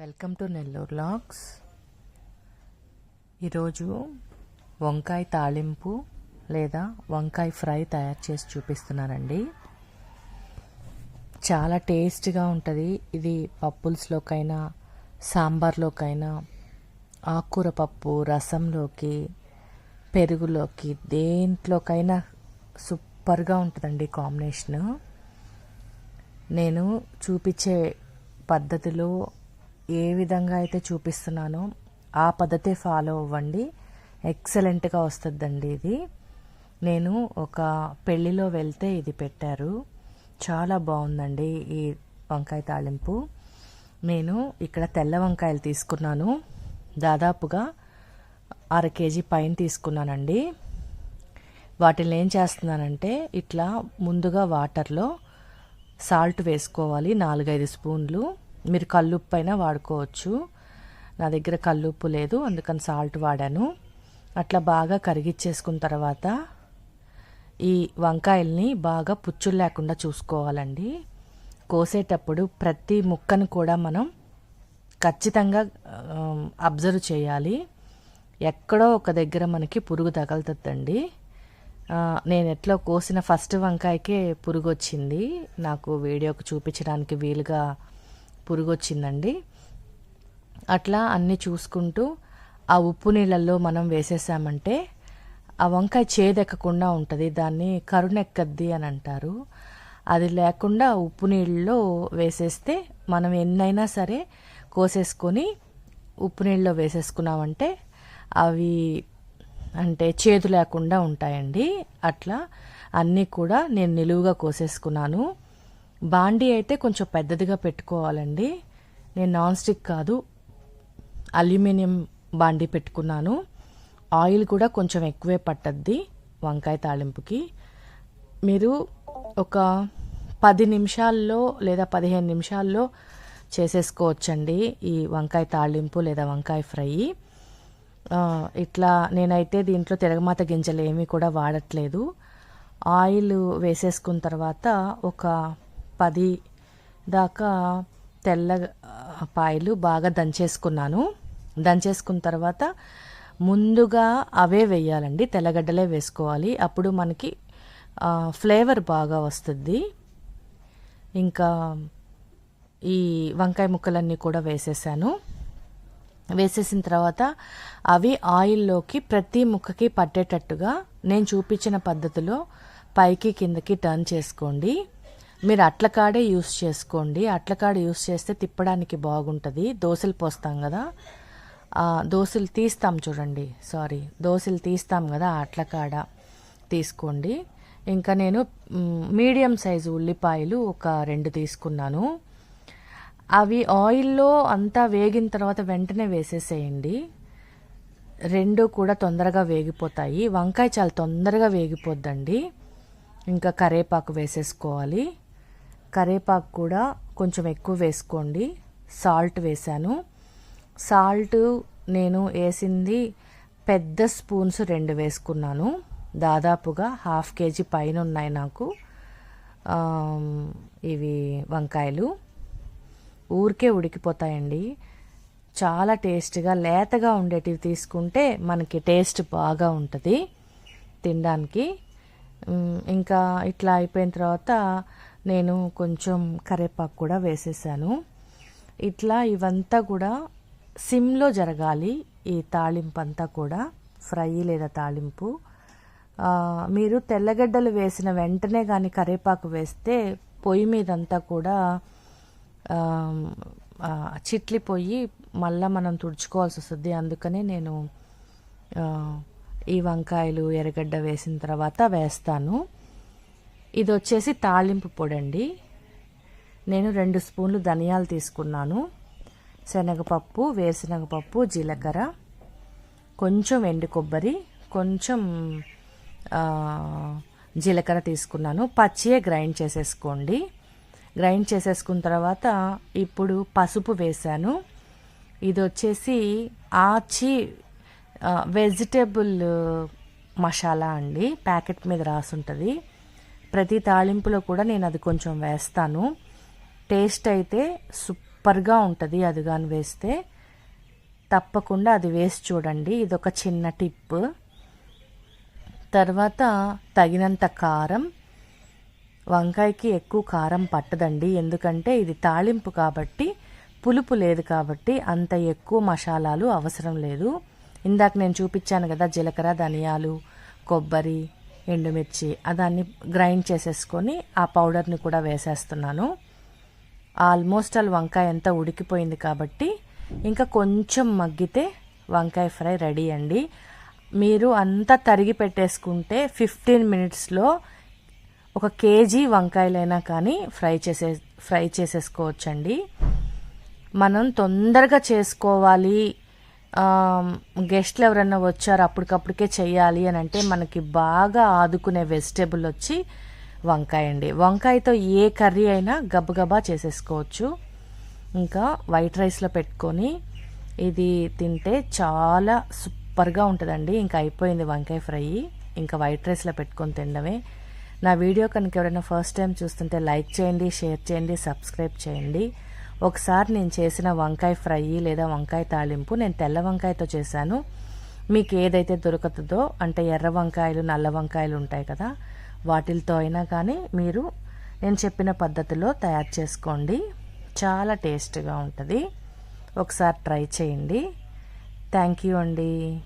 Welcome to Nellore logs ఈరోజు వంకాయ తాళింపు లేదా వంకాయ ఫ్రై తయారు చేసి చూపిస్తున్నానండి. చాలా టేస్ట్గా ఉంటుంది. ఇది పప్పుల్స్లోకైనా సాంబార్లోకైనా ఆకుకూర పప్పు రసంలోకి పెరుగులోకి దేంట్లోకైనా సూపర్గా ఉంటుందండి కాంబినేషను. నేను చూపించే పద్ధతిలో ఏ విధంగా అయితే చూపిస్తున్నానో ఆ పద్ధతే ఫాలో అవ్వండి. ఎక్సలెంట్గా వస్తుందండి ఇది. నేను ఒక పెళ్ళిలో వెళ్తే ఇది పెట్టారు. చాలా బాగుందండి ఈ వంకాయ తాళింపు నేను ఇక్కడ తెల్ల వంకాయలు తీసుకున్నాను. దాదాపుగా అర కేజీ పైన తీసుకున్నానండి. వాటిని ఏం చేస్తున్నానంటే ఇట్లా ముందుగా వాటర్లో సాల్ట్ వేసుకోవాలి నాలుగైదు స్పూన్లు. మీరు కల్లుప్పు అయినా వాడుకోవచ్చు. నా దగ్గర కల్లుప్పు లేదు అందుకని సాల్ట్ వాడాను. అట్లా బాగా కరిగిచ్చేసుకున్న తర్వాత ఈ వంకాయల్ని బాగా పుచ్చులు లేకుండా చూసుకోవాలండి. కోసేటప్పుడు ప్రతి ముక్కను కూడా మనం ఖచ్చితంగా అబ్జర్వ్ చేయాలి. ఎక్కడో ఒక దగ్గర మనకి పురుగు తగలుతుందండి. నేను ఎట్లా కోసిన ఫస్ట్ వంకాయకే పురుగు వచ్చింది నాకు వీడియోకి చూపించడానికి వీలుగా పురుగు వచ్చిందండి అట్లా అన్నీ చూసుకుంటూ ఆ ఉప్పు నీళ్ళల్లో మనం వేసేసామంటే ఆ వంకాయ చేదెక్కకుండా ఉంటుంది. దాన్ని కరుణెక్కద్ది అని అంటారు. అది లేకుండా ఉప్పు నీళ్ళలో వేసేస్తే మనం ఎన్నైనా సరే కోసేసుకొని ఉప్పు నీళ్ళలో వేసేసుకున్నామంటే అవి అంటే చేదు లేకుండా ఉంటాయండి. అట్లా అన్నీ కూడా నేను నిలువుగా కోసేసుకున్నాను. బాండీ అయితే కొంచెం పెద్దదిగా పెట్టుకోవాలండి. నేను నాన్ స్టిక్ కాదు అల్యూమినియం బాండీ పెట్టుకున్నాను. ఆయిల్ కూడా కొంచెం ఎక్కువే పట్టద్ది వంకాయ తాళింపుకి మీరు ఒక పది నిమిషాల్లో లేదా పదిహేను నిమిషాల్లో చేసేసుకోవచ్చండి ఈ వంకాయ తాళింపు లేదా వంకాయ ఫ్రై. ఇట్లా నేనైతే దీంట్లో తిరగమాత గింజలు ఏమీ కూడా వాడట్లేదు. ఆయిల్ వేసేసుకున్న తర్వాత ఒక పది దాకా తెల్ల పాయలు బాగా దంచేసుకున్నాను. దంచేసుకున్న తర్వాత ముందుగా అవే వేయాలండి. తెల్లగడ్డలే వేసుకోవాలి. అప్పుడు మనకి ఫ్లేవర్ బాగా వస్తుంది. ఇంకా ఈ వంకాయ ముక్కలన్నీ కూడా వేసేసాను. వేసేసిన తర్వాత అవి ఆయిల్లోకి ప్రతి ముక్కకి పట్టేటట్టుగా నేను చూపించిన పద్ధతిలో పైకి కిందకి టర్న్ చేసుకోండి. మీరు అట్లకాడే యూస్ చేసుకోండి. అట్లకాడ యూస్ చేస్తే తిప్పడానికి బాగుంటుంది. దోశలు పోస్తాం కదా. దోశలు తీస్తాం చూడండి. సారీ దోశలు తీస్తాం కదా అట్ల అట్లకాడ తీసుకోండి. ఇంకా నేను మీడియం సైజు ఉల్లిపాయలు ఒక రెండు తీసుకున్నాను. అవి ఆయిల్లో అంతా వేగిన తర్వాత వెంటనే వేసేసేయండి. రెండు కూడా తొందరగా వేగిపోతాయి. వంకాయ చాలా తొందరగా వేగిపోద్దండి. ఇంకా కరేపాకు వేసేసుకోవాలి. కరేపాకు కూడా కొంచెం ఎక్కువ వేసుకోండి. సాల్ట్ వేసాను సాల్ట్ నేను వేసింది పెద్ద స్పూన్స్ రెండు వేసుకున్నాను. దాదాపుగా హాఫ్ కేజీ పైన ఉన్నాయి నాకు. ఇవి వంకాయలు. ఊరికే ఉడికిపోతాయండి. చాలా టేస్ట్గా లేతగా ఉండేటివి తీసుకుంటే మనకి టేస్ట్ బాగా ఉంటుంది తినడానికి. ఇంకా ఇట్లా అయిపోయిన తర్వాత నేను కొంచెం కరేపాకు కూడా వేసేసాను. ఇట్లా ఇవంతా కూడా సిమ్లో జరగాలి ఈ తాళింపు అంతా కూడా ఫ్రై లేదా తాళింపు మీరు తెల్లగడ్డలు వేసిన వెంటనే కానీ కరేపాకు వేస్తే పొయ్యి మీదంతా కూడా చిట్లిపోయి మళ్ళీ మనం తుడుచుకోవాల్సి వస్తుంది. అందుకనే నేను ఈ వంకాయలు ఎర్రగడ్డ వేసిన తర్వాత వేస్తాను. ఇది వచ్చేసి తాళింపు పొడి అండి నేను రెండు స్పూన్లు ధనియాలు తీసుకున్నాను. శనగపప్పు వేరుశనగపప్పు జీలకర్ర కొంచెం ఎండు కొబ్బరి కొంచెం జీలకర్ర తీసుకున్నాను. పచ్చియే గ్రైండ్ చేసేసుకోండి. గ్రైండ్ చేసేసుకున్న తర్వాత ఇప్పుడు పసుపు వేసాను ఇది వచ్చేసి ఆచి వెజిటేబుల్ మసాలా అండి. ప్యాకెట్ మీద రాసుంటుంది. ప్రతి తాళింపులో కూడా నేను అది కొంచెం వేస్తాను. టేస్ట్ అయితే సూపర్గా ఉంటుంది అది కానీ వేస్తే. తప్పకుండా అది వేసి చూడండి. ఇది ఒక చిన్న టిప్. తర్వాత తగినంత కారం. వంకాయకి ఎక్కువ కారం పట్టదండి. ఎందుకంటే ఇది తాళింపు కాబట్టి పులుపు లేదు కాబట్టి అంత ఎక్కువ మసాలాలు అవసరం లేదు. ఇందాక నేను చూపించాను కదా జీలకర్ర ధనియాలు కొబ్బరి ఎండుమిర్చి దాన్ని గ్రైండ్ చేసేసుకొని ఆ పౌడర్ని కూడా వేసేస్తున్నాను. ఆల్మోస్ట్ ఆల్ వంకాయ అంతా ఉడికిపోయింది కాబట్టి ఇంకా కొంచెం మగ్గితే వంకాయ ఫ్రై రెడీ అండి. మీరు అంతా తరిగి పెట్టేసుకుంటే ఫిఫ్టీన్ మినిట్స్లో ఒక కేజీ వంకాయలైనా కానీ ఫ్రై చేసే ఫ్రై చేసేసుకోవచ్చండి. మనం తొందరగా చేసుకోవాలి గెస్ట్లు ఎవరైనా వచ్చారు అప్పటికప్పటికే చేయాలి అని అంటే మనకి బాగా ఆదుకునే వెజిటేబుల్ వచ్చి వంకాయ అండి. వంకాయతో ఏ కర్రీ అయినా గబగబా చేసేసుకోవచ్చు. ఇంకా వైట్ రైస్లో పెట్టుకొని ఇది తింటే చాలా సూపర్గా ఉంటుందండి. ఇంకా అయిపోయింది వంకాయ ఫ్రై. ఇంకా వైట్ రైస్లో పెట్టుకొని తినడమే. నా వీడియో కనుక ఎవరైనా ఫస్ట్ టైం చూస్తుంటే లైక్ చేయండి షేర్ చేయండి సబ్స్క్రైబ్ చేయండి. ఒకసారి నేను చేసిన వంకాయ ఫ్రై లేదా వంకాయ తాలింపు నేను తెల్ల వంకాయతో చేశాను. మీకు ఏదైతే దొరుకుతుందో అంటే ఎర్ర వంకాయలు నల్ల వంకాయలు ఉంటాయి కదా వాటిలతో అయినా కానీ మీరు నేను చెప్పిన పద్ధతిలో తయారు చేసుకోండి. చాలా టేస్ట్గా ఉంటుంది. ఒకసారి ట్రై చేయండి. థ్యాంక్ యూ అండి.